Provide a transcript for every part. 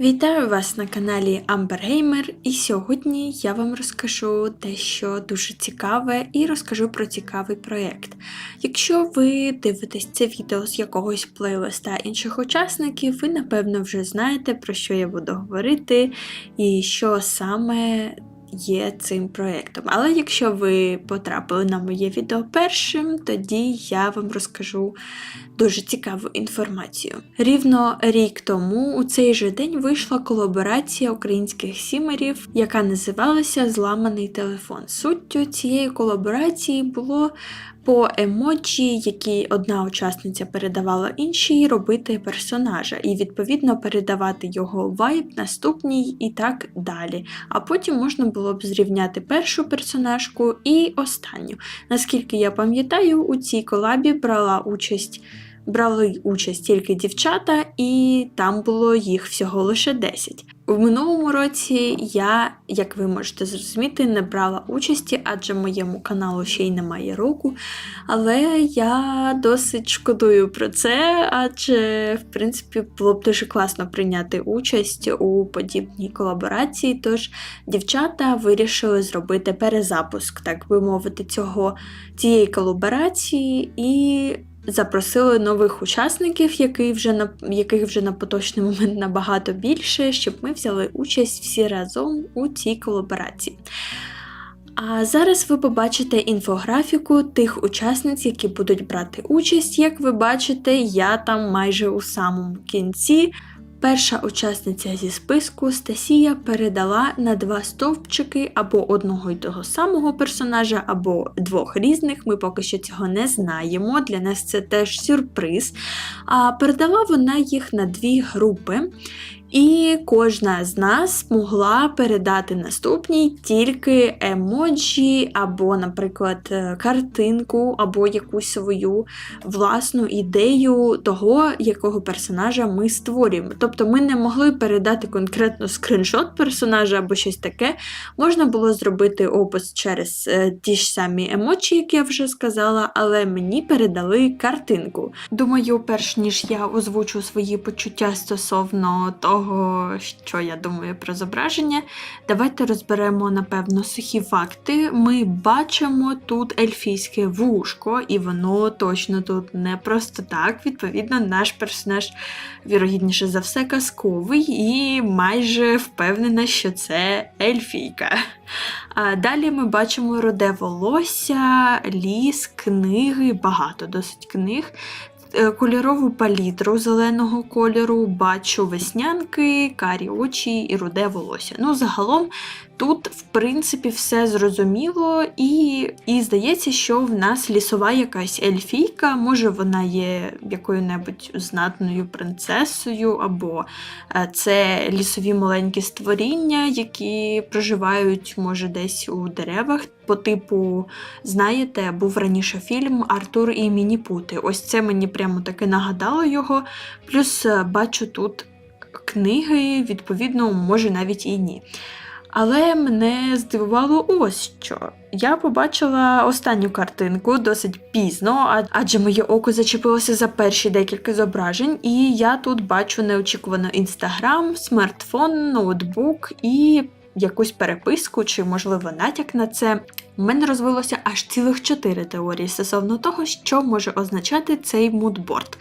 Вітаю вас на каналі AmberGamer і сьогодні я вам розкажу дещо дуже цікаве і розкажу про цікавий проєкт. Якщо ви дивитесь це відео з якогось плейлиста інших учасників, ви напевно вже знаєте, про що я буду говорити і що саме є цим проєктом. Але якщо ви потрапили на моє відео першим, тоді я вам розкажу дуже цікаву інформацію. Рівно рік тому у цей же день вийшла колаборація українських сімерів, яка називалася Зламаний телефон. Суттю цієї колаборації було по емоджі, які одна учасниця передавала іншій, робити персонажа, і відповідно передавати його вайб наступній і так далі. А потім можна було б зрівняти першу персонажку і останню. Наскільки я пам'ятаю, у цій колабі брала участь. Брали участь тільки дівчата, і там було їх всього лише 10. У минулому році я, як ви можете зрозуміти, не брала участі, адже моєму каналу ще й немає року. Але я досить шкодую про це, адже, в принципі, було б дуже класно прийняти участь у подібній колаборації. Тож дівчата вирішили зробити перезапуск, так би мовити, цього цієї колаборації і. Запросили нових учасників, яких вже на яких вже на поточний момент набагато більше, щоб ми взяли участь всі разом у цій колаборації. А зараз ви побачите інфографіку тих учасниць, які будуть брати участь. Як ви бачите, я там майже у самому кінці. Перша учасниця зі списку Стасія передала на два стовпчики або одного й того самого персонажа, або двох різних. Ми поки що цього не знаємо. Для нас це теж сюрприз. А передала вона їх на дві групи. І кожна з нас могла передати наступній тільки емоджі, або, наприклад, е, картинку, або якусь свою власну ідею того, якого персонажа ми створюємо. Тобто ми не могли передати конкретно скриншот персонажа або щось таке. Можна було зробити опис через е, ті ж самі емоджі, як я вже сказала, але мені передали картинку. Думаю, перш ніж я озвучу свої почуття стосовно того, що я думаю про зображення, давайте розберемо, напевно, сухі факти. Ми бачимо тут ельфійське вушко, і воно точно тут не просто так. Відповідно, наш персонаж, вірогідніше за все, казковий, і майже впевнена, що це ельфійка. А Далі ми бачимо роде волосся, ліс, книги, багато досить книг. Е, Кольорову палітру зеленого кольору, бачу веснянки, карі очі і руде волосся. Ну, загалом тут, в принципі, все зрозуміло, і і здається, що в нас лісова якась ельфійка, може вона є якою-небудь знатною принцесою, або е, це лісові маленькі створіння, які проживають, може, десь у деревах. По типу, знаєте, був раніше фільм Артур і Мініпути. Ось це мені прямо таки нагадало його. Плюс е, бачу тут книги, відповідно, може навіть і ні. Але мене здивувало ось що. Я побачила останню картинку досить пізно, адже моє око зачепилося за перші декілька зображень, і я тут бачу неочікувано інстаграм, смартфон, ноутбук і якусь переписку чи, можливо, натяк на це. У мене розвилося аж цілих чотири теорії стосовно того, що може означати цей мудборд.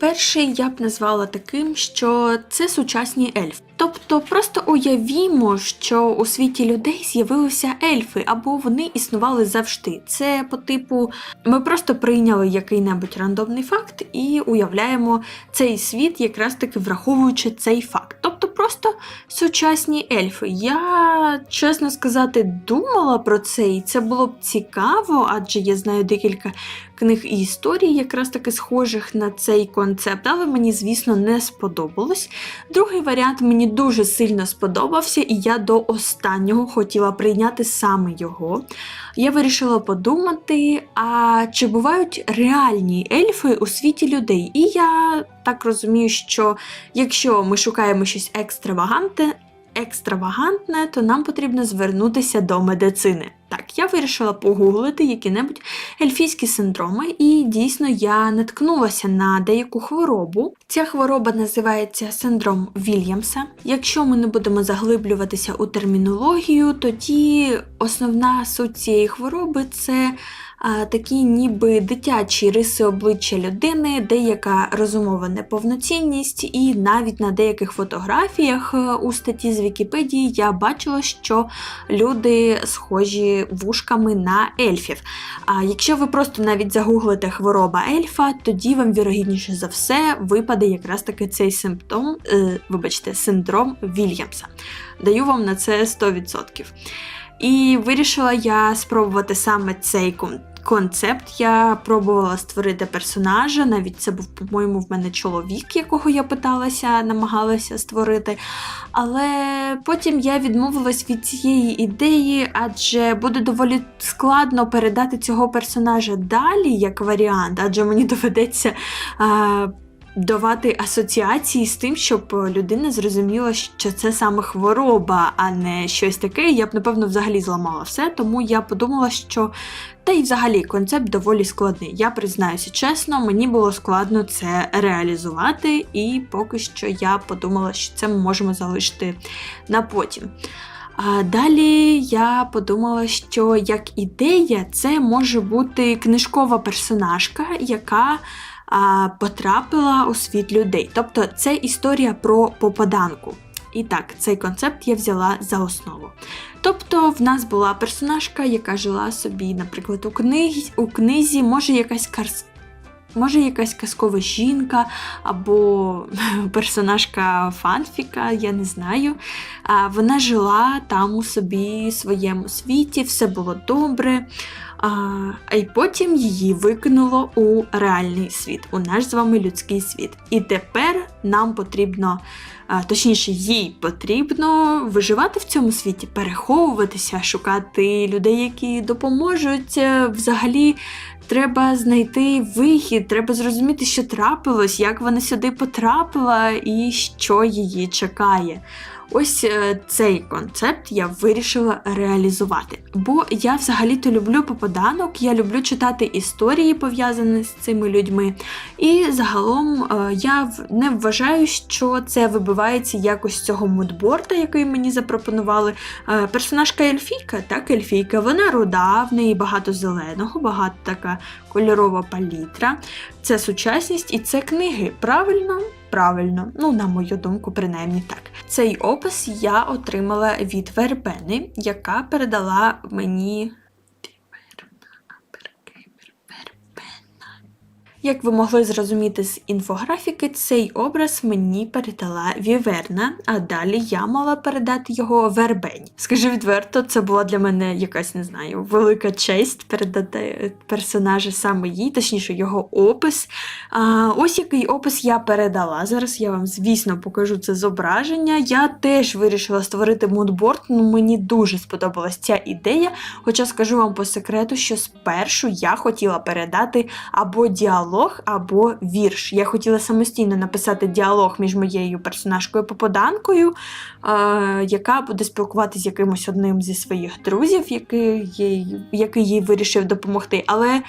Перший я б назвала таким, що це сучасні ельфи. Тобто просто уявімо, що у світі людей з'явилися ельфи, або вони існували завжди. Це по типу, ми просто прийняли який-небудь рандомний факт і уявляємо цей світ, якраз таки враховуючи цей факт. Тобто просто сучасні ельфи. Я, чесно сказати, думала про це, і це було б цікаво, адже я знаю декілька книг і історій, якраз таки схожих на цей концепт, але мені, звісно, не сподобалось. Другий варіант мені дуже сильно сподобався, і я до останнього хотіла прийняти саме його. Я вирішила подумати, а чи бувають реальні ельфи у світі людей? І я так розумію, що якщо ми шукаємо щось екстравагантне, екстравагантне, то нам потрібно звернутися до медицини. Так, я вирішила погуглити які-небудь ельфійські синдроми, і дійсно я наткнулася на деяку хворобу. Ця хвороба називається синдром Вільямса. Якщо ми не будемо заглиблюватися у термінологію, тоді основна суть цієї хвороби це такі ніби дитячі риси обличчя людини, деяка розумова неповноцінність, і навіть на деяких фотографіях е, у статті з Вікіпедії я бачила, що люди схожі вушками на ельфів. А якщо ви просто навіть загуглите хвороба ельфа, тоді вам вірогідніше за все випаде якраз таки цей симптом, е, вибачте, синдром Вільямса. Даю вам на це 100%. І вирішила я спробувати саме цей концепт. Я пробувала створити персонажа, навіть це був, по-моєму, в мене чоловік, якого я питалася, намагалася створити. Але потім я відмовилась від цієї ідеї, адже буде доволі складно передати цього персонажа далі як варіант, адже мені доведеться. А, Давати асоціації з тим, щоб людина зрозуміла, що це саме хвороба, а не щось таке. Я б, напевно, взагалі зламала все, тому я подумала, що та й взагалі концепт доволі складний. Я признаюся чесно, мені було складно це реалізувати, і поки що я подумала, що це ми можемо залишити на потім. А далі я подумала, що як ідея, це може бути книжкова персонажка, яка потрапила у світ людей. Тобто це історія про попаданку. І так, цей концепт я взяла за основу. Тобто, в нас була персонажка, яка жила собі, наприклад, у книзі, у книзі може якась. Може, якась казкова жінка або персонажка фанфіка, я не знаю. Вона жила там у собі своєму світі, все було добре. А й потім її викинуло у реальний світ, у наш з вами людський світ. І тепер нам потрібно, точніше, їй потрібно виживати в цьому світі, переховуватися, шукати людей, які допоможуть. Е, Взагалі, треба знайти вихід, треба зрозуміти, що трапилось, як вона сюди потрапила і що її чекає. Ось е, цей концепт я вирішила реалізувати. Бо я взагалі-то люблю попаданок, я люблю читати історії, пов'язані з цими людьми. І загалом е, я не вважаю, що це вибивається якось цього мудборда, який мені запропонували. Е, Персонажка Ельфійка, так, Ельфійка, вона руда, в неї багато зеленого, багато така кольорова палітра. Це сучасність і це книги. Правильно? Правильно, ну на мою думку, принаймні так. Цей опис я отримала від Вербени, яка передала мені. Як ви могли зрозуміти з інфографіки, цей образ мені передала Віверна, а далі я мала передати його Вербені. Скажу відверто, це була для мене якась, не знаю, велика честь передати персонажа саме їй, точніше, його опис. А, ось який опис я передала. Зараз я вам, звісно, покажу це зображення. Я теж вирішила створити мудборд, ну мені дуже сподобалась ця ідея. Хоча скажу вам по секрету, що спершу я хотіла передати або діалог, або вірш. Я хотіла самостійно написати діалог між моєю персонажкою попаданкою, е, яка буде спілкуватися з якимось одним зі своїх друзів, який який їй вирішив допомогти. Але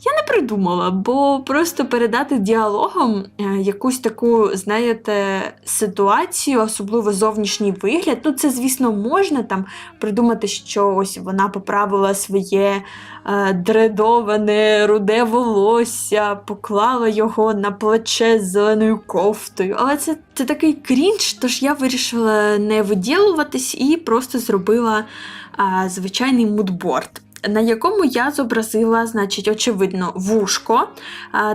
я не придумала, бо просто передати діалогом е, якусь таку, знаєте, ситуацію, особливо зовнішній вигляд. Ну, це, звісно, можна там придумати, що ось вона поправила своє е, дредоване руде волосся, поклала його на плече з зеленою кофтою. Але це, це такий крінж, тож я вирішила не виділуватись і просто зробила а, звичайний мудборд. На якому я зобразила, значить, очевидно, вушко,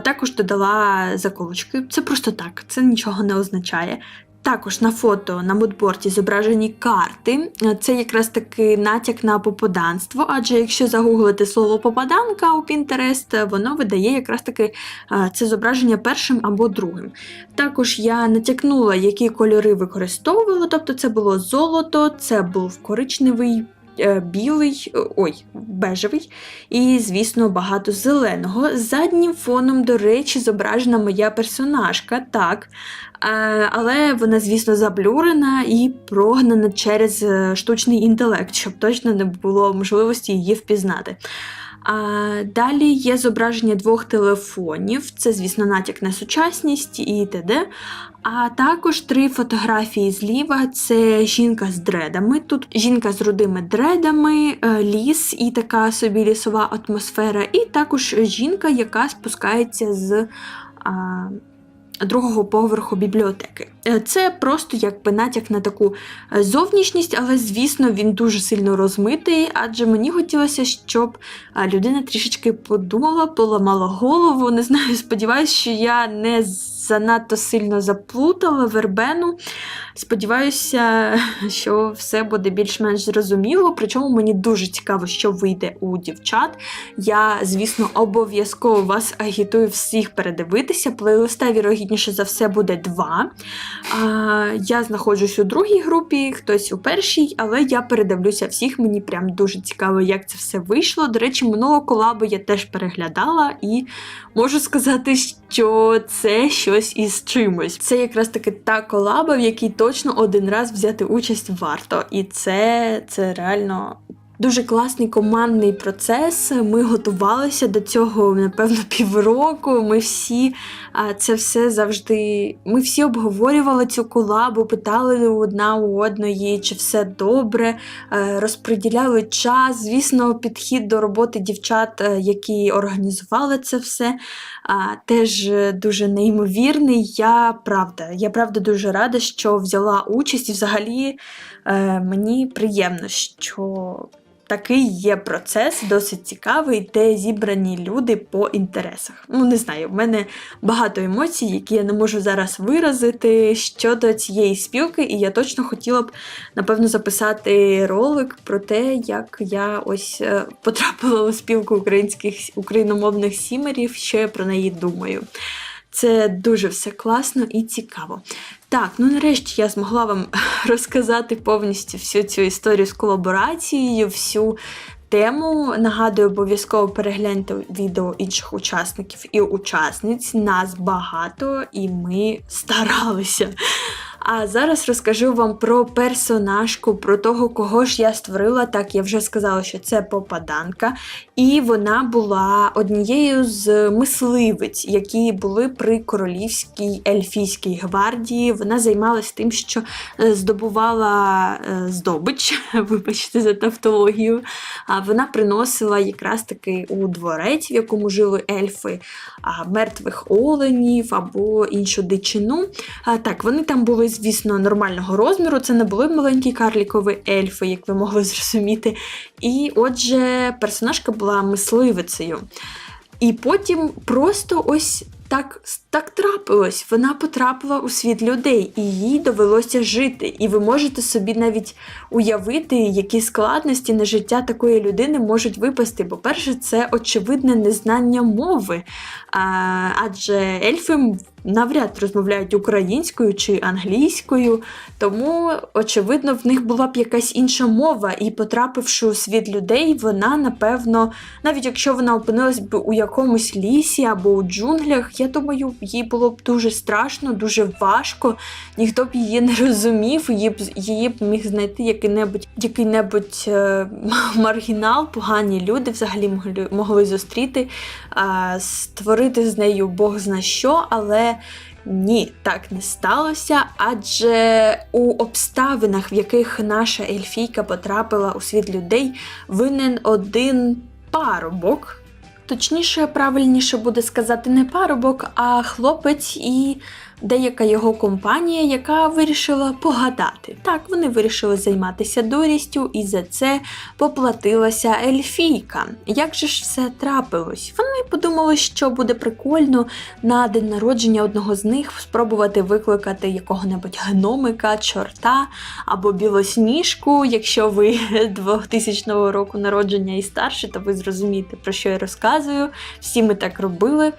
також додала заколочки. Це просто так, це нічого не означає. Також на фото на мудборді зображені карти. Це якраз таки натяк на попаданство, адже якщо загуглити слово попаданка у Pinterest, воно видає якраз таки це зображення першим або другим. Також я натякнула, які кольори використовувала, тобто це було золото, це був коричневий білий, е, ой, бежевий, і, звісно, багато зеленого. Заднім фоном, до речі, зображена моя персонажка, так. Е, але вона, звісно, заблюрена і прогнана через е, штучний інтелект, щоб точно не було можливості її впізнати. Далі є зображення двох телефонів, це, звісно, натяк на сучасність і т.д. А також три фотографії зліва це жінка з дредами. Тут жінка з рудими дредами, е, ліс і така собі лісова атмосфера, і також жінка, яка спускається з. Другого поверху бібліотеки. Е, Це просто якби натяк на таку е, зовнішність, але звісно він дуже сильно розмитий, адже мені хотілося, щоб е, людина трішечки подумала, поламала голову. Не знаю, сподіваюся, що я не занадто сильно заплутала вербену. Сподіваюся, що все буде більш-менш зрозуміло. Причому мені дуже цікаво, що вийде у дівчат. Я, звісно, обов'язково вас агітую всіх передивитися. Плейлиста, вірогідніше за все, буде два. Я знаходжусь у другій групі, хтось у першій, але я передивлюся всіх. Мені прям дуже цікаво, як це все вийшло. До речі, минулого колабу я теж переглядала і можу сказати, що це щось із чимось. Це якраз таки та колаба, в якій точно один раз взяти участь варто. І це, це реально. Дуже класний командний процес. Ми готувалися до цього, напевно, півроку. Ми всі це все завжди. Ми всі обговорювали цю колабу, питали одна у одної, чи все добре, е, розподіляли час. Звісно, підхід до роботи дівчат, е, які організували це все, теж дуже неймовірний. Я правда, я правда дуже рада, що взяла участь, і взагалі е, мені приємно, що. Такий є процес, досить цікавий, де зібрані люди по інтересах. Ну, не знаю, в мене багато емоцій, які я не можу зараз виразити щодо цієї спілки, і я точно хотіла б, напевно, записати ролик про те, як я ось е, потрапила у спілку українських україномовних сімерів, що я про неї думаю. Це дуже все класно і цікаво. Так, ну нарешті я змогла вам розказати повністю всю цю історію з колаборацією, всю тему. Нагадую, обов'язково перегляньте відео інших учасників і учасниць. Нас багато, і ми старалися. А зараз розкажу вам про персонажку, про того, кого ж я створила. Так, я вже сказала, що це попаданка. І вона була однією з мисливиць, які були при королівській ельфійській гвардії. Вона займалась тим, що е, здобувала е, здобич, вибачте за тавтологію. А вона приносила якраз таки у дворець, в якому жили ельфи, мертвих оленів або іншу дичину. Так, вони там були звісно, нормального розміру. Це не були маленькі карлікові ельфи, як ви могли зрозуміти. І отже, персонажка була мисливицею. І потім просто ось так так трапилось. Вона потрапила у світ людей, і їй довелося жити. І ви можете собі навіть уявити, які складності на життя такої людини можуть випасти. По-перше, це очевидне незнання мови. А, Адже ельфи навряд розмовляють українською чи англійською, тому, очевидно, в них була б якась інша мова, і, потрапивши у світ людей, вона, напевно, навіть якщо вона опинилась б у якомусь лісі або у джунглях, я думаю, їй було б дуже страшно, дуже важко, ніхто б її не розумів, її б її б міг знайти який-небудь який-небудь е, маргінал, погані люди взагалі могли могли зустріти, е, створити з нею Бог зна що, але. Ні, так не сталося, адже у обставинах, в яких наша ельфійка потрапила у світ людей, винен один парубок. Точніше, правильніше буде сказати не парубок, а хлопець і деяка його компанія, яка вирішила погадати. Так, вони вирішили займатися дурістю, і за це поплатилася ельфійка. Як же ж все трапилось? Вони подумали, що буде прикольно на день народження одного з них спробувати викликати якого-небудь гномика, чорта або білосніжку. Якщо ви 2000 року народження і старше, то ви зрозумієте, про що я розказую. Всі ми так робили.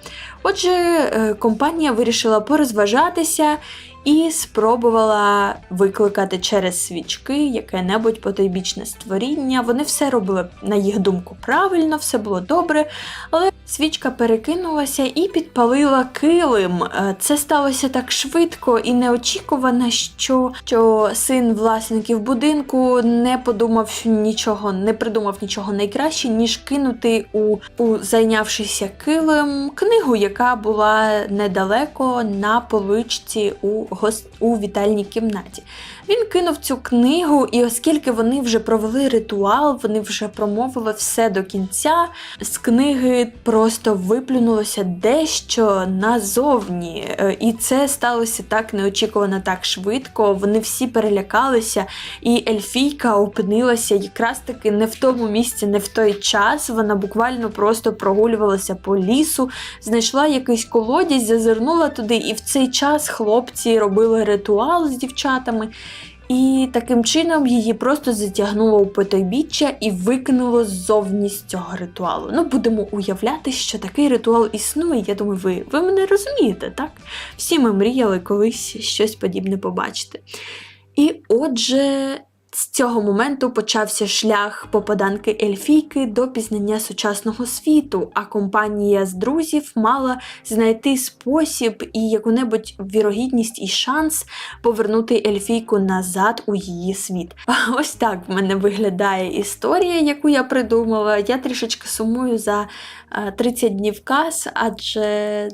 Отже, е, компанія вирішила порозважати розважатися і спробувала викликати через свічки яке-небудь потойбічне створіння. Вони все робили, на їх думку, правильно, все було добре, але свічка перекинулася і підпалила килим. Е, Це сталося так швидко і неочікувано, що, що син власників будинку не подумав нічого, не придумав нічого найкраще, ніж кинути у, у зайнявшися килим книгу, яка була недалеко на поличці у, у вітальній кімнаті. Він кинув цю книгу, і оскільки вони вже провели ритуал, вони вже промовили все до кінця. З книги просто виплюнулося дещо назовні. Е, І це сталося так неочікувано, так швидко. Вони всі перелякалися, і Ельфійка опинилася якраз таки не в тому місці, не в той час. Вона буквально просто прогулювалася по лісу, знайшла якийсь колодязь, зазирнула туди, і в цей час хлопці робили ритуал з дівчатами. І таким чином її просто затягнуло у потойбіччя і викинуло ззовні з цього ритуалу. Ну, будемо уявляти, що такий ритуал існує. Я думаю, ви, ви мене розумієте, так? Всі ми мріяли колись щось подібне побачити. І отже, з цього моменту почався шлях попаданки Ельфійки до пізнання сучасного світу, а компанія з друзів мала знайти спосіб і яку-небудь вірогідність і шанс повернути Ельфійку назад у її світ. Ось так в мене виглядає історія, яку я придумала. Я трішечки сумую за е, 30 днів каз, адже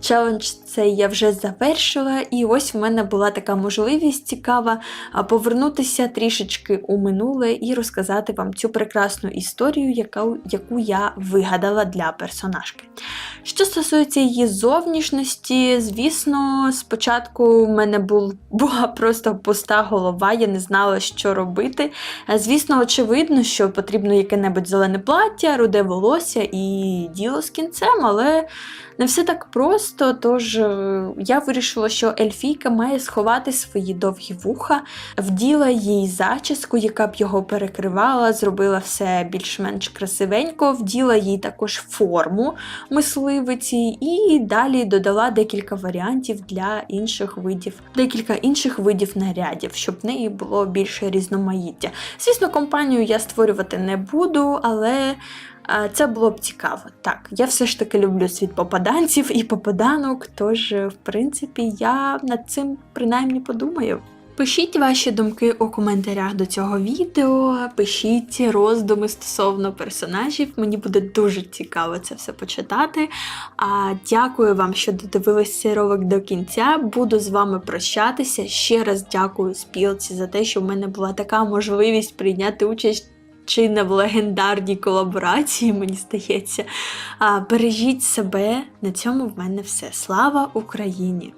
челендж цей я вже завершила, і ось в мене була така можливість цікава повернутися трішечки у минуле і розказати вам цю прекрасну історію, яка, яку я вигадала для персонажки. Що стосується її зовнішності, звісно, спочатку в мене був, була просто пуста голова, я не знала, що робити. Звісно, очевидно, що потрібно яке-небудь зелене плаття, руде волосся і діло з кінцем, але не все так просто. Тож е, я вирішила, що Ельфійка має сховати свої довгі вуха, вділа їй зачіску, яка б його перекривала, зробила все більш-менш красивенько, вділа їй також форму мисливиці, і далі додала декілька варіантів для інших видів, декілька інших видів нарядів, щоб в неї було більше різноманіття. Звісно, компанію я створювати не буду, але. Це було б цікаво. Так, я все ж таки люблю світ попаданців і попаданок, тож, в принципі, я над цим принаймні подумаю. Пишіть ваші думки у коментарях до цього відео, пишіть роздуми стосовно персонажів. Мені буде дуже цікаво це все почитати. А дякую вам, що додивились ролик до кінця. Буду з вами прощатися. Ще раз дякую спілці за те, що в мене була така можливість прийняти участь. Чи не в легендарній колаборації, мені здається. Бережіть себе. На цьому в мене все. Слава Україні!